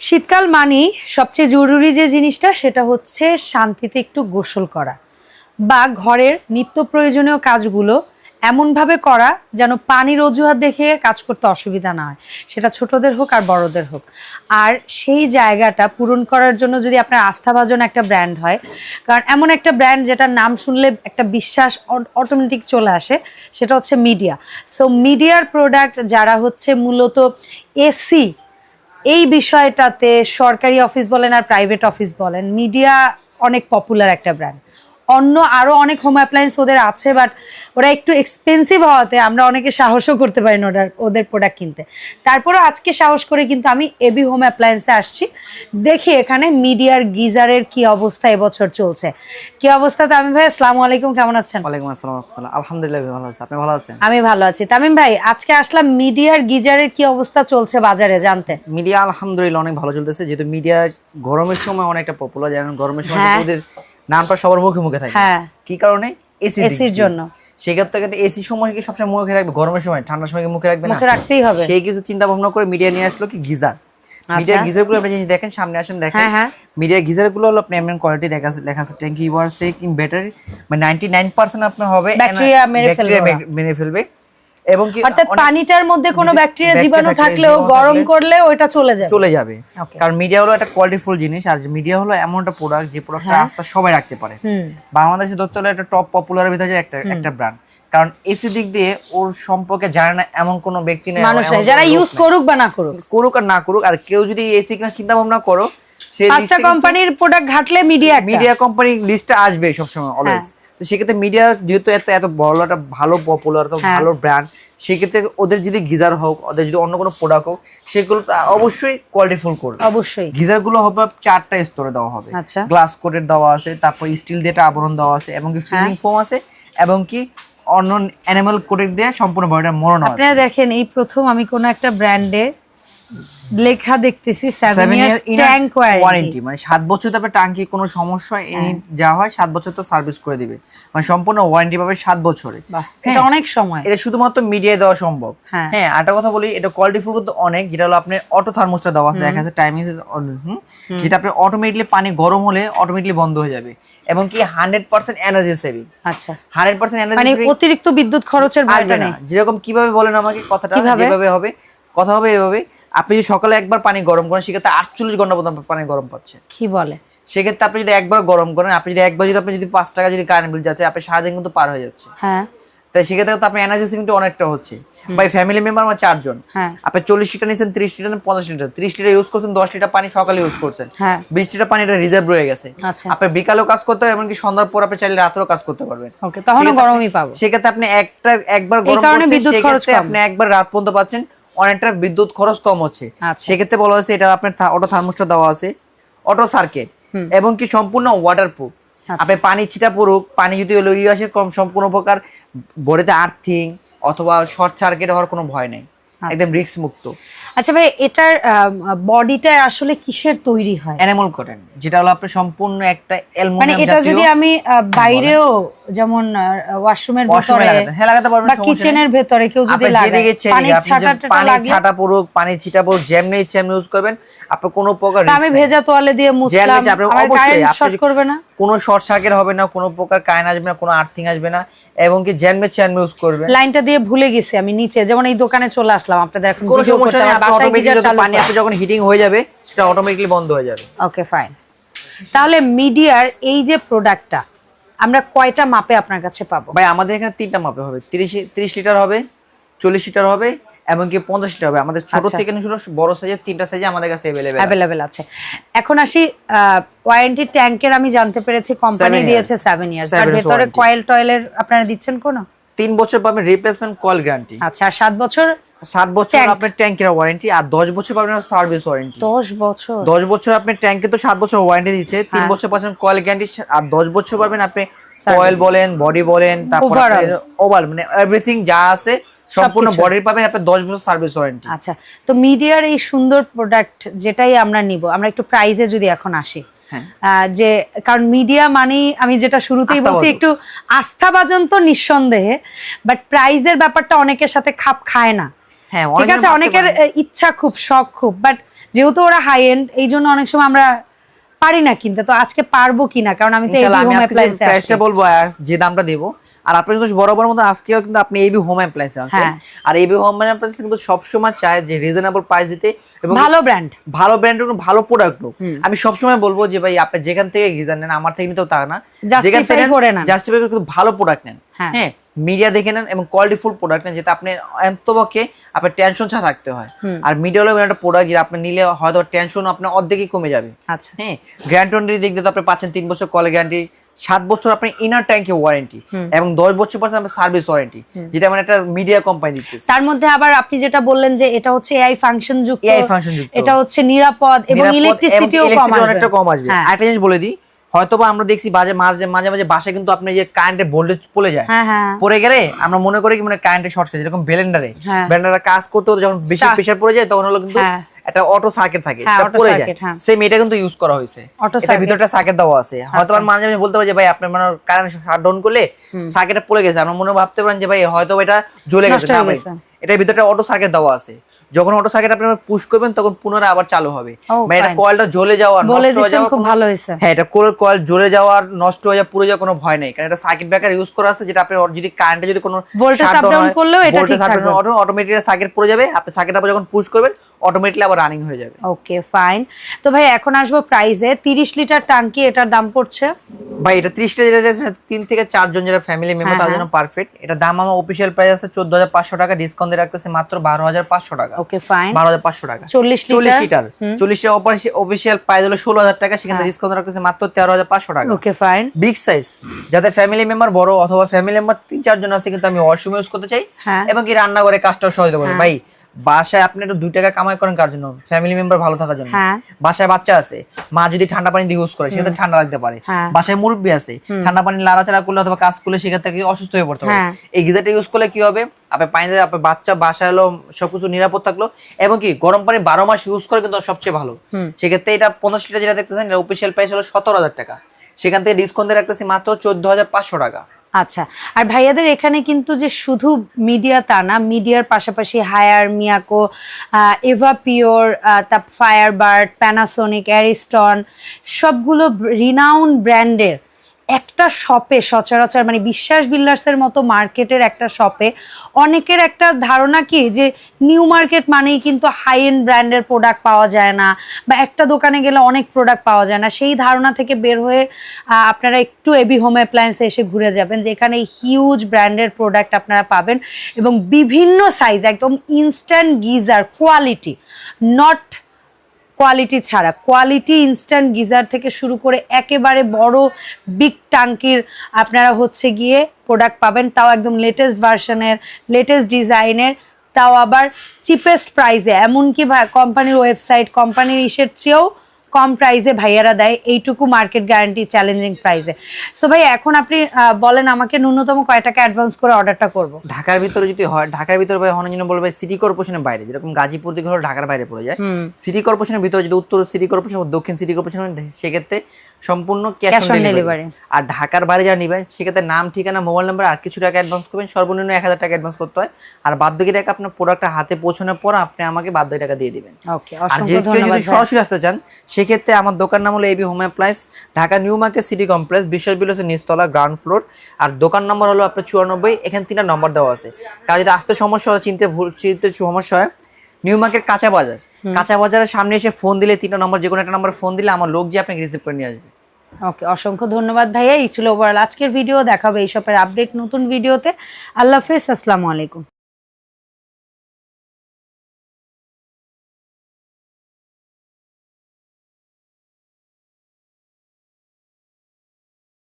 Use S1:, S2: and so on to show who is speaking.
S1: শীতকাল মানেই সবচেয়ে জরুরি যে জিনিসটা, সেটা হচ্ছে শান্তিতে একটু গোসল করা বা ঘরের নিত্য প্রয়োজনীয় কাজগুলো এমনভাবে করা যেন পানির অজুহাত দেখে কাজ করতে অসুবিধা না হয়। সেটা ছোটদের হোক আর বড়দের হোক। আর সেই জায়গাটা পূরণ করার জন্য যদি আপনার আস্থাভাজন একটা ব্র্যান্ড হয়, কারণ এমন একটা ব্র্যান্ড যেটার নাম শুনলে একটা বিশ্বাস অটোমেটিক চলে আসে, সেটা হচ্ছে মিডিয়া। সো মিডিয়ার প্রোডাক্ট যারা হচ্ছে মূলত এসি এই বিষয়টাতে সরকারি অফিস বলেন আর প্রাইভেট অফিস বলেন মিডিয়া অনেক পপুলার একটা ব্র্যান্ড অন্য আরও অনেক হোম অ্যাপ্লায়েন্স ওদের আছে বাট ওরা একটু এক্সপেন্সিভ হওয়াতে আমরা অনেকে সাহসও করতে পারি না ওদের ওদের প্রোডাক্ট কিনতে। তারপরেও আজকে সাহস করে কিন্তু আমি এবি হোম অ্যাপ্লায়েন্সে আসছি। দেখি এখানে মিডিয়ার গিজারের কি অবস্থা এবছর চলছে। কি অবস্থা তামিম ভাই? আসসালামু আলাইকুম কেমন আছেন?
S2: ওয়ালাইকুম আসসালাম রহমতুল্লাহ। আলহামদুলিল্লাহ ভালো আছে। আপনি ভালো আছেন?
S1: আমি ভালো আছি। তামিম ভাই আজকে আসলাম মিডিয়ার গিজারের কি অবস্থা চলছে বাজারে জানতে।
S2: মিডিয়া আলহামদুলিল্লাহ অনেক ভালো চলতেছে। যেহেতু মিডিয়া গরমের সময় অনেকটা পপুলার যেমন গরমের সময়
S1: হ্যাঁ।
S2: ওদের নামটা সবার মুখে মুখে থাকে।
S1: হ্যাঁ।
S2: কি কারণে? এসি
S1: এসির জন্য।
S2: সেক্ষেত্রে কিন্তু এসি সময় কি সবসময় মুখে রাখবে? গরমের সময় ঠান্ডার সময় মুখে রাখবে? না।
S1: মুখে রাখতেই হবে।
S2: সেই কিছু চিন্তা ভাবনা করে মিডিয়া নিয়ে আসলো কি গিজার। মিডিয়া গিজারগুলো আপনি জিনিস দেখেন সামনে আসেন দেখেন।
S1: হ্যাঁ, হ্যাঁ।
S2: মিডিয়া গিজারগুলো হলো আপনি এমন কোয়ালিটি দেখা আছে লেখা আছে। ট্যাঙ্কি ওয়ার্সে কি ব্যাটারি মানে 99% আপনার হবে
S1: ব্যাকটেরিয়া মেরে ফেলবে।
S2: এবং কি
S1: অর্থাৎ পানিটার মধ্যে কোনো ব্যাকটেরিয়া জীবাণু থাকলেও গরম করলে ওইটা চলে যাবে।
S2: চলে যাবে। কারণ মিডিয়া হলো একটা কোয়ালিটিফুল জিনিস আর মিডিয়া হলো এমন একটা প্রোডাক্ট যে প্রোডাক্টটা
S1: হ্যাঁ।
S2: আস্থা সবাই রাখতে পারে। বাংলাদেশে ধরতে হলে একটা টপ পপুলারের ভিতরে একটা একটা ব্র্যান্ড কারণ এসি দিক দিয়ে ওর সম্পর্কে জানে না এমন কোনো ব্যক্তি নেই
S1: মানুষ যারা ইউজ করুক বা না করুক।
S2: করুক আর না করুক আর কেউ যদি এসি কিনা চিন্তা ভাবনা করো সে
S1: পাঁচটা কোম্পানির প্রোডাক্ট ঘাটলে মিডিয়া
S2: মিডিয়া কোম্পানি লিস্টে আসবে সবসময় অলওয়েজ তো সেক্ষেত্রে মিডিয়া যেহেতু এত এত বড় একটা ভালো পপুলার তো
S1: হ্যাঁ।
S2: ভালো ব্র্যান্ড সেক্ষেত্রে ওদের যদি গিজার হোক ওদের যদি অন্য কোনো প্রোডাক্ট হোক সেগুলো তো অবশ্যই কোয়ালিটিফুল করবে
S1: অবশ্যই
S2: গিজারগুলো হবে চারটা স্তরে দেওয়া হবে
S1: আচ্ছা।
S2: গ্লাস কোটের দেওয়া আছে তারপর স্টিল দিয়ে একটা আবরণ দেওয়া আছে এবং কি ফ্রিজিং
S1: হ্যাঁ।
S2: ফোম আছে এবং কি অন্য অ্যানিমাল কোটের দিয়ে সম্পূর্ণ বডিটা আছে
S1: আপনারা দেখেন এই প্রথম আমি কোন একটা ব্র্যান্ডে লেখা দেখতেছি
S2: ইয়ার
S1: ট্যাঙ্ক
S2: ওয়ারেন্টি মানে সাত বছর তারপরে কোনো সমস্যা এনি
S1: হ্যাঁ।
S2: যা হয় সাত বছর তো সার্ভিস করে দিবে। মানে সম্পূর্ণ ওয়ারেন্টি পাবে বছরে। হ্যাঁ।
S1: এটা অনেক সময়।
S2: এটা শুধুমাত্র মিডিয়ায় দেওয়া সম্ভব।
S1: হ্যাঁ।
S2: হ্যাঁ কথা বলি এটা কোয়ালিটি ফুল কিন্তু অনেক যেটা হলো আপনার অটো থার্মোস্টার দেওয়া আছে দেখা যাচ্ছে টাইমিং যেটা আপনার অটোমেটিকলি পানি গরম হলে অটোমেটিকলি বন্ধ হয়ে যাবে। এবং কি হান্ড্রেড পার্সেন্ট এনার্জি সেভিং
S1: আচ্ছা।
S2: হান্ড্রেড পার্সেন্ট এনার্জি
S1: মানে অতিরিক্ত বিদ্যুৎ খরচের
S2: না। যেরকম কীভাবে বলেন আমাকে কথাটা
S1: কীভাবে?
S2: যেভাবে হবে। কথা হবে এভাবে আপনি যদি সকালে একবার পানি গরম করেন সেক্ষেত্রে আটচল্লিশ ঘণ্টা পর্যন্ত পানি গরম পাচ্ছে
S1: কি বলে?
S2: সেক্ষেত্রে আপনি যদি একবার গরম করেন আপনি যদি একবার যদি আপনি যদি পাঁচ টাকা যদি কারেন্ট বিল যাচ্ছে আপনি সারাদিন কিন্তু পার হয়ে যাচ্ছে।
S1: হ্যাঁ।
S2: তাই সেক্ষেত্রে তো আপনার এনার্জি সেভিংটা অনেকটা হচ্ছে। বাই ফ্যামিলি মেম্বার আমার চারজন।
S1: হ্যাঁ।
S2: আপনি চল্লিশ লিটার নিয়েছেন ত্রিশ লিটার পঞ্চাশ লিটার। ত্রিশ লিটার ইউজ করছেন দশ লিটার পানি সকালে ইউজ করছেন।
S1: হ্যাঁ।
S2: বিশ লিটার পানি এটা রিজার্ভ রয়ে গেছে।
S1: আচ্ছা।
S2: আপনি বিকালেও কাজ করতে পারবেন এমনকি সন্ধ্যার পর আপনি চাইলে রাতেও কাজ করতে পারবেন। সেক্ষেত্রে
S1: গরমই পাবো।
S2: সেক্ষেত্রে আপনি একটা একবার গরম করছেন সেক্ষেত্রে আপনি একবার রাত পর্যন্ত পাচ্ছেন। অনেকটা বিদ্যুৎ খরচ কম হচ্ছে।
S1: আচ্ছা।
S2: সেক্ষেত্রে বলা হয়েছে এটা আপনার অটো থার্মোস্টার দেওয়া আছে। অটো সার্কিট এবং কি সম্পূর্ণ ওয়াটারপ্রুফ
S1: প্রুফ
S2: আপনি পানি ছিটা পড়ুক পানি যদি হলো ইয়ে আসে কম সম্পূর্ণ প্রকার বডিতে আর্থিং অথবা শর্ট সার্কিট হওয়ার কোনো ভয় নেই। একদম রিস্ক মুক্ত।
S1: আচ্ছা ভাই এটার বডিটা আসলে কিসের তৈরি হয়?
S2: অ্যানিমাল কটন যেটা হলো আপনার সম্পূর্ণ একটা
S1: মানে এটা যদি আমি বাইরেও যেমন ওয়াশরুমের ভিতরে
S2: হ্যাঁ লাগাতে পারবেন
S1: বা। কিচেনের ভেতরে কেউ যদি
S2: আপনি
S1: লাগায়
S2: আপনি যদি
S1: ছাটাটা
S2: পানি ছাটা পড়ুক পানি ছিটা পড়ুক যেমনি ইচ্ছে এমনি ইউজ করবেন আপনার কোনো প্রকার
S1: আমি ভেজা তোয়ালে দিয়ে মুছলাম
S2: নিচে আপনার অবশ্যই আপনি
S1: করবে না।
S2: কোনো শর্ট সার্কিট হবে না কোনো প্রকার কারেন্ট আসবে না কোনো আর্থিং আসবে না এবং কি জ্যামে চ্যান ইউজ করবেন।
S1: লাইনটা দিয়ে ভুলে গেছি আমি নিচে যেমন এই দোকানে চলে আসলাম আপনাদের এখন
S2: কোনো সমস্যা নেই আপনি পানি আপনি যখন হিটিং হয়ে যাবে সেটা অটোমেটিকলি বন্ধ হয়ে যাবে।
S1: ওকে ফাইন তাহলে মিডিয়ার এই যে প্রোডাক্টটা আমরা কয়টা মাপে আপনার কাছে পাবো?
S2: ভাই আমাদের এখানে তিনটা মাপে হবে। তিরিশ তিরিশ লিটার হবে চল্লিশ লিটার হবে এমনকি পঞ্চাশ লিটার হবে। আমাদের ছোট
S1: আচ্ছা।
S2: থেকে শুরু বড় সাইজের তিনটা সাইজে আমাদের কাছে অ্যাভেলেবেল
S1: আছে। এখন আসি ওয়ারেন্টি ট্যাঙ্কের আমি জানতে পেরেছি কোম্পানি দিয়েছে সেভেন ইয়ার্স
S2: years
S1: ভেতরে কয়েল টয়েলের আপনারা দিচ্ছেন কোনো?
S2: তিন বছর পাবেন রিপ্লেসমেন্ট কল গ্যারান্টি
S1: আচ্ছা সাত বছর
S2: সাত বছর. আপনার ট্যাঙ্কের ওয়ারেন্টি আর দশ বছর পাবেন সার্ভিস ওয়ারেন্টি
S1: দশ বছর
S2: দশ বছর আপনি ট্যাঙ্কে তো সাত বছর ওয়ারেন্টি দিচ্ছে তিন
S1: হ্যাঁ।
S2: বছর পাচ্ছেন কয়েল গ্যারান্টি আর দশ বছর পাবেন আপনি কয়েল বলেন বডি বলেন তারপর ওভার মানে এভরিথিং যা আছে সম্পূর্ণ বডির পাবেন আপনি দশ বছর সার্ভিস ওয়ারেন্টি
S1: আচ্ছা তো মিডিয়ার এই সুন্দর প্রোডাক্ট যেটাই আমরা নিব আমরা একটু প্রাইজে যদি এখন আসি
S2: হ্যাঁ।
S1: যে কারণ মিডিয়া মানেই আমি যেটা শুরুতেই বলছি। একটু আস্থাভাজন তো নিঃসন্দেহে বাট প্রাইজের ব্যাপারটা অনেকের সাথে খাপ খায় না
S2: হ্যাঁ,
S1: ঠিক আছে অনেকের ইচ্ছা খুব শখ খুব বাট যেহেতু ওরা হাই এন্ড এই জন্য অনেক সময় আমরা পারি না কিনতে তো আজকে পারব কিনা? কারণ আমি তো
S2: ইনশাআল্লাহ আমি আজকে প্রাইসটা বলব যে দামটা দেবো আর আপনি কিন্তু বরাবর মতো আজকেও কিন্তু আপনি এবি হোম অ্যাপ্লায়েন্স আছেন
S1: হ্যাঁ।
S2: আর এবি হোম অ্যাপ্লায়েন্স কিন্তু সবসময় চায় যে রিজনেবল প্রাইস দিতে এবং
S1: ভালো ব্র্যান্ড
S2: ভালো ব্র্যান্ডের ভালো প্রোডাক্ট আমি সবসময় বলব যে ভাই আপনি যেখান থেকে গিজার নেন আমার থেকে নিতেও তা না। যেখান
S1: নেন।
S2: জাস্টিফাই করে কিন্তু ভালো প্রোডাক্ট নেন।
S1: হ্যাঁ।
S2: হ্যাঁ মিডিয়া দেখে নেন এবং কোয়ালিটি ফুল প্রোডাক্ট নেন যেটা আপনি অন্তপক্ষে আপনার টেনশন ছাড়া থাকতে হয়। আর মিডিয়া হলো একটা প্রোডাক্ট যেটা আপনি নিলে হয়তো টেনশন আপনার অর্ধেকই কমে যাবে।
S1: আচ্ছা।
S2: হ্যাঁ গ্যারান্টি দিক দিয়ে আপনি পাচ্ছেন তিন বছর কল গ্যারান্টি সাত বছর আপনি ইনার ট্যাঙ্কে ওয়ারেন্টি এবং দশ বছর আপনার সার্ভিস ওয়ারেন্টি যেটা মানে একটা মিডিয়া কোম্পানি দিতেছে।
S1: তার মধ্যে আবার আপনি যেটা বললেন যে এটা হচ্ছে এআই ফাংশন যুক্ত
S2: AI function যুক্ত।
S1: এটা হচ্ছে নিরাপদ এবং ইলেকট্রিসিটিও কম আসবে।
S2: অনেকটা কম আসবে।
S1: হ্যাঁ।
S2: একটা জিনিস বলে দিই হয়তো বা আমরা দেখছি বাজে মাঝে মাঝে মাঝে বাসায় কিন্তু আপনি যে কারেন্টের ভোল্টেজ পড়ে যায়।
S1: হ্যাঁ হ্যাঁ।
S2: পড়ে গেলে আমরা মনে করি কি মানে কারেন্টের শর্ট খেয়েছে যেরকম ব্লেন্ডারে
S1: হ্যাঁ।
S2: ব্লেন্ডারে কাজ করতে যখন বেশি প্রেসার পড়ে যায় তখন হলো কিন্তু
S1: হ্যাঁ।
S2: একটা অটো সার্কিট থাকে
S1: হ্যাঁ,
S2: সেটা পড়ে যায়।
S1: হ্যাঁ।
S2: সেম এটা কিন্তু ইউজ করা হয়েছে। এটা ভিতরটা সার্কিট দেওয়া আছে। হয়তো মাঝে মাঝে বলতে পারি যে ভাই আপনার মানে কারেন্ট শাট ডাউন করলে সার্কিটটা পড়ে গেছে। আমরা মনে ভাবতে পারেন যে ভাই হয়তো এটা জ্বলে গেছে। না ভাই। এটার ভিতরটা অটো সার্কিট দেওয়া আছে। যখন অটো সার্কিট আপনি পুশ করবেন তখন পুনরায় আবার চালু হবে। বা এটা কয়েলটা জ্বলে যাওয়ার নষ্ট হয়ে যাওয়ার
S1: খুব ভালো হয়েছে।
S2: হ্যাঁ এটা কোল কয়েল জ্বলে যাওয়ার নষ্ট হয়ে যাওয়ার পুরো যাওয়ার কোনো ভয় নেই। কারণ এটা সার্কিট ব্রেকার ইউজ করা আছে যেটা আপনি যদি কারেন্টে যদি কোনো down
S1: down
S2: হয়,
S1: করলেও এটা ঠিক থাকবে।
S2: automatic সার্কিট পড়ে যাবে। আপনি সার্কিট আবার যখন পুশ করবেন অটোমেটিকলি আবার রানিং হয়ে যাবে।
S1: ওকে ফাইন তো ভাই এখন আসব প্রাইসে তিরিশ লিটার টাঙ্কি এটার দাম পড়ছে?
S2: ভাই এটা ত্রিশটা যেটা দেখছেন তিন থেকে চারজন যারা ফ্যামিলি মেম্বার তার
S1: হ্যাঁ।
S2: জন্য পারফেক্ট এটা দাম আমার অফিসিয়াল প্রাইস আছে চোদ্দ হাজার পাঁচশো টাকা ডিসকাউন্ট দিয়ে রাখতেছে মাত্র বারো হাজার পাঁচশো টাকা।
S1: ওকে ফাইন
S2: বারো হাজার পাঁচশো টাকা।
S1: চল্লিশ
S2: চল্লিশ
S1: লিটার।
S2: লিটার চল্লিশটা অফিসিয়াল প্রাইস হলো ষোলো হাজার টাকা সেখানে
S1: হ্যাঁ।
S2: ডিসকাউন্ট রাখতেছে মাত্র তেরো হাজার পাঁচশো টাকা।
S1: ওকে ফাইন
S2: বিগ সাইজ যাতে ফ্যামিলি মেম্বার বড় অথবা ফ্যামিলি মেম্বার তিন চারজন আছে কিন্তু আমি ওয়াশরুম ইউজ করতে চাই
S1: হ্যাঁ।
S2: এবং কি রান্না করে কাজটাও সহজ করে ভাই বাসায় আপনি একটু দুই টাকা কামাই করেন কার জন্য? ফ্যামিলি মেম্বার ভালো থাকার জন্য।
S1: হ্যাঁ।
S2: বাসায় বাচ্চা আছে মা যদি ঠান্ডা পানি দিয়ে ইউজ করে সেক্ষেত্রে ঠান্ডা লাগতে পারে।
S1: হ্যাঁ।
S2: বাসায় মুরব্বী আছে ঠান্ডা পানি লাড়াচাড়া করলে অথবা কাজ করলে সেক্ষেত্রে কি অসুস্থ হয়ে পড়তে পারে। এই গিজারটা ইউজ করলে কি হবে? আপনি পানিতে আপনার বাচ্চা বাসায় হলো সবকিছু নিরাপদ থাকল এবং কি গরম পানি বারো মাস ইউজ করে কিন্তু সবচেয়ে ভালো। সেক্ষেত্রে এটা পঞ্চাশ লিটার যেটা দেখতেছেন এটা অফিসিয়াল প্রাইস হলো সতেরো হাজার টাকা। সেখান থেকে ডিসকাউন্ট দিয়ে রাখতেছি মাত্র চোদ্দ হাজার পাঁচশো টাকা।
S1: আচ্ছা আর ভাইয়াদের এখানে কিন্তু যে শুধু মিডিয়া তা না মিডিয়ার পাশাপাশি Haier, Miyako Eva pure fire Firebird Panasonic Ariston সবগুলো রিনাউন ব্র্যান্ডের একটা শপে সচরাচর মানে বিশ্বাস বিল্ডার্সের মতো মার্কেটের একটা শপে অনেকের একটা ধারণা কি যে নিউ মার্কেট মানেই কিন্তু হাই এন্ড ব্র্যান্ডের প্রোডাক্ট পাওয়া যায় না বা একটা দোকানে গেলে অনেক প্রোডাক্ট পাওয়া যায় না। সেই ধারণা থেকে বের হয়ে আপনারা একটু এবি হোম অ্যাপ্লায়েন্সে এসে ঘুরে যাবেন, যেখানে হিউজ ব্র্যান্ডের প্রোডাক্ট আপনারা পাবেন এবং বিভিন্ন সাইজ একদম instant geyser quality not quality ছাড়া। কোয়ালিটি ইনস্ট্যান্ট গিজার থেকে শুরু করে একেবারে বড় বিগ টাঙ্কির আপনারা হচ্ছে গিয়ে প্রোডাক্ট পাবেন। তাও একদম লেটেস্ট ভার্সনের লেটেস্ট ডিজাইনের তাও আবার চিপেস্ট প্রাইসে এমনকি কোম্পানির ওয়েবসাইট কোম্পানির ইসের চেয়েও কম প্রাইসে ভাইয়ারা দেয় এইটুকু মার্কেট গ্যারান্টি চ্যালেঞ্জিং প্রাইসে সো ভাই এখন আপনি বলেন আমাকে ন্যূনতম কয় টাকা অ্যাডভান্স করে অর্ডারটা করব?
S2: ঢাকার ভিতরে যদি হয় ঢাকার ভিতরে ভাই হনের জন্য বলবে সিটি কর্পোরেশনের বাইরে যেরকম গাজীপুর দিকে হলো ঢাকার বাইরে পড়ে যায়। সিটি কর্পোরেশনের ভিতরে যদি উত্তর সিটি কর্পোরেশন দক্ষিণ সিটি কর্পোরেশন সেক্ষেত্রে সম্পূর্ণ ক্যাশ অন ডেলিভারি আর ঢাকার বাইরে যারা নিবে সেক্ষেত্রে নাম ঠিকানা মোবাইল নাম্বার আর কিছু টাকা অ্যাডভান্স করবেন সর্বনিম্ন এক হাজার টাকা অ্যাডভান্স করতে হয়। আর বাদ বাকি টাকা আপনার প্রোডাক্টটা হাতে পৌঁছানোর পর আপনি আমাকে বাদ বাকি টাকা দিয়ে দিবেন।
S1: ওকে
S2: আর
S1: অসংখ্য
S2: যে কেউ যদি সরাসরি আসতে চান সেক্ষেত্রে আমার দোকান নাম হলো AB home appliance Dhaka new market city complex Biswas বিলসের নিচতলা গ্রাউন্ড ফ্লোর আর দোকান নম্বর হলো আপনার চুরানব্বই এখানে তিনটা নম্বর দেওয়া আছে। কার যদি আসতে সমস্যা হয় চিনতে ভুল চিনতে সমস্যা হয় নিউ মার্কেট কাঁচা বাজার। কাঁচা বাজারের সামনে এসে ফোন দিলে তিনটা নম্বর যে কোনো একটা নম্বর ফোন দিলে আমার লোক যে আপনাকে রিসিভ করে নিয়ে আসবে।
S1: ওকে অসংখ্য ধন্যবাদ ভাইয়া। এই ছিল ওভারঅল আজকের ভিডিও দেখাবে এই সবের আপডেট নতুন ভিডিওতে আল্লাহ হাফেজ আসসালামু আলাইকুম।